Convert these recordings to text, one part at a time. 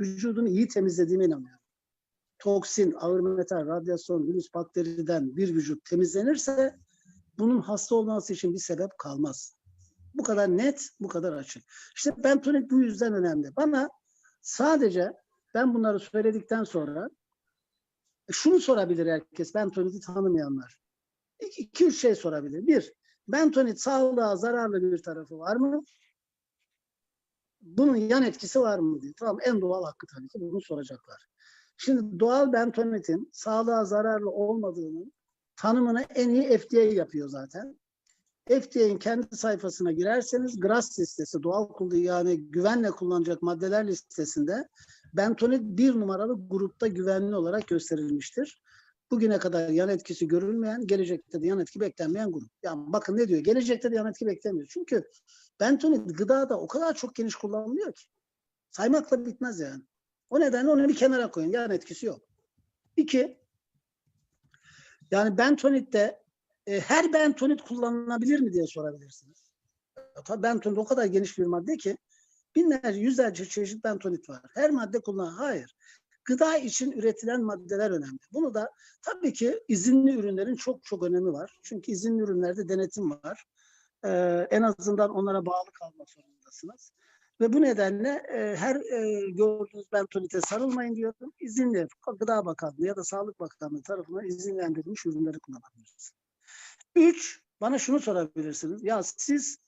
vücudunu iyi temizlediğime inanıyorum. Toksin, ağır metal, radyasyon, virüs, bakteriden bir vücut temizlenirse bunun hasta olması için bir sebep kalmaz. Bu kadar net, bu kadar açık. İşte bentonit bu yüzden önemli. Bana sadece ben bunları söyledikten sonra e, şunu sorabilir herkes bentoniti tanımayanlar. İki, iki üç şey sorabilir. Bir, bentonit sağlığa zararlı bir tarafı var mı? Bunun yan etkisi var mı diye. Tamam en doğal hakkı tabii ki bunu soracaklar. Şimdi doğal bentonitin sağlığa zararlı olmadığının tanımını en iyi FDA yapıyor zaten. FDA'nin kendi sayfasına girerseniz GRAS listesi, doğal kullanı yani güvenle kullanacak maddeler listesinde bentonit bir numaralı grupta güvenli olarak gösterilmiştir. Bugüne kadar yan etkisi görülmeyen, gelecekte de yan etki beklenmeyen grup. Yani bakın ne diyor? Gelecekte de yan etki beklemiyor. Çünkü bentonit gıdada o kadar çok geniş kullanılıyor ki. Saymakla bitmez yani. O nedenle onu bir kenara koyun. Yan etkisi yok. İki, yani bentonitte e, her bentonit kullanılabilir mi diye sorabilirsiniz. Ya, tabii bentonit o kadar geniş bir madde ki binlerce, yüzlerce çeşit bentonit var. Her madde kullan. Hayır. Gıda için üretilen maddeler önemli. Bunu da tabii ki izinli ürünlerin çok çok önemi var. Çünkü izinli ürünlerde denetim var. Ee, en azından onlara bağlı kalmak zorundasınız. Ve bu nedenle e, her e, gördüğünüz bentonite sarılmayın diyorum. İzinli Gıda Bakanlığı ya da Sağlık Bakanlığı tarafından izinlendirilmiş ürünleri kullanabilirsiniz. Üç, bana şunu sorabilirsiniz. Ya siz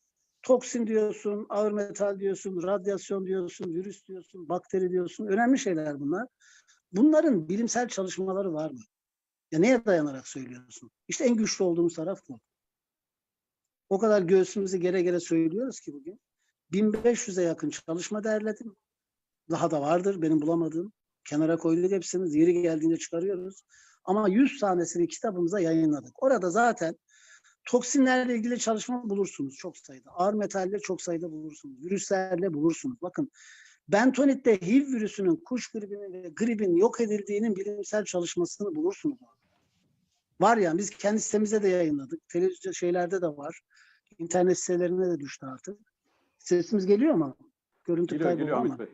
toksin diyorsun, ağır metal diyorsun, radyasyon diyorsun, virüs diyorsun, bakteri diyorsun. Önemli şeyler bunlar. Bunların bilimsel çalışmaları var mı? Ya neye dayanarak söylüyorsun? İşte en güçlü olduğumuz taraf bu. O kadar göğsümüzü gere gere söylüyoruz ki bugün. 1500'e yakın çalışma derledim. Daha da vardır benim bulamadığım. Kenara koyduk hepsini. Yeri geldiğinde çıkarıyoruz. Ama 100 tanesini kitabımıza yayınladık. Orada zaten toksinlerle ilgili çalışma bulursunuz çok sayıda. Ağır metalle çok sayıda bulursunuz. Virüslerle bulursunuz. Bakın bentonitte HIV virüsünün kuş gribinin ve gribin yok edildiğinin bilimsel çalışmasını bulursunuz. Var ya biz kendi sitemizde de yayınladık. Televizyon şeylerde de var. İnternet sitelerine de düştü artık. Sesimiz geliyor mu? Görüntü Geliyor, kaybı geliyor ama. Bey.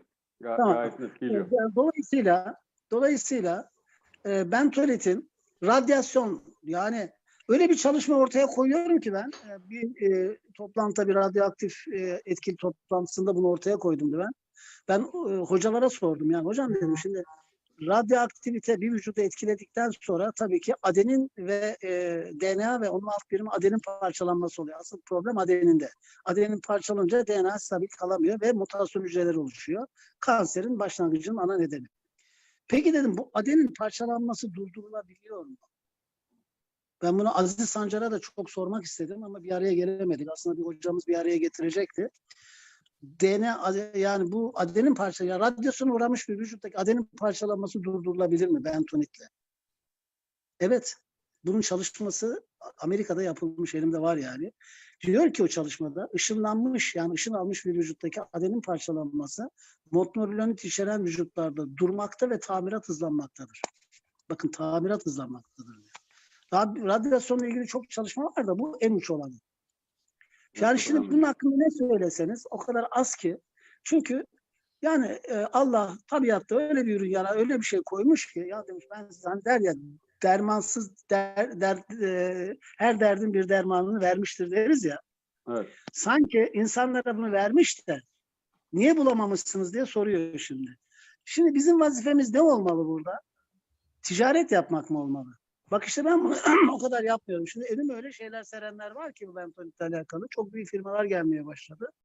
Ga- Tamam. Gayet net geliyor. Yani Dolayısıyla dolayısıyla e, bentonitin radyasyon yani öyle bir çalışma ortaya koyuyorum ki ben e, bir e, toplantıda bir radyoaktif e, etkili toplantısında bunu ortaya koydum ben. Ben e, hocalara sordum yani hocam dedim şimdi radyoaktivite bir vücudu etkiledikten sonra tabii ki adenin ve e, DNA ve onun alt birimi adenin parçalanması oluyor. Asıl problem adeninde. Adenin parçalanınca DNA stabil kalamıyor ve mutasyon hücreleri oluşuyor. Kanserin başlangıcının ana nedeni. Peki dedim bu adenin parçalanması durdurulabiliyor mu? Ben bunu Aziz Sancar'a da çok sormak istedim ama bir araya gelemedik. Aslında bir hocamız bir araya getirecekti. DNA yani bu adenin parça ya radyasyona uğramış bir vücuttaki adenin parçalanması durdurulabilir mi bentonitle? Evet. Bunun çalışması Amerika'da yapılmış elimde var yani. Diyor ki o çalışmada ışınlanmış yani ışın almış bir vücuttaki adenin parçalanması monoklonit içeren vücutlarda durmakta ve tamirat hızlanmaktadır. Bakın tamirat hızlanmaktadır diyor. Radyasyonla ilgili çok çalışma var da bu en uç olanı. Yani şimdi bunun hakkında ne söyleseniz o kadar az ki. Çünkü yani e, Allah tabiatta öyle bir ürün yana öyle bir şey koymuş ki ya demiş ben size hani der ya dermansız der, der, e, her derdin bir dermanını vermiştir deriz ya. Evet. Sanki insanlara bunu vermiş de niye bulamamışsınız diye soruyor şimdi. Şimdi bizim vazifemiz ne olmalı burada? Ticaret yapmak mı olmalı? Bak işte ben o kadar yapmıyorum. Şimdi önüme öyle şeyler serenler var ki bu bentonitle alakalı. Çok büyük firmalar gelmeye başladı.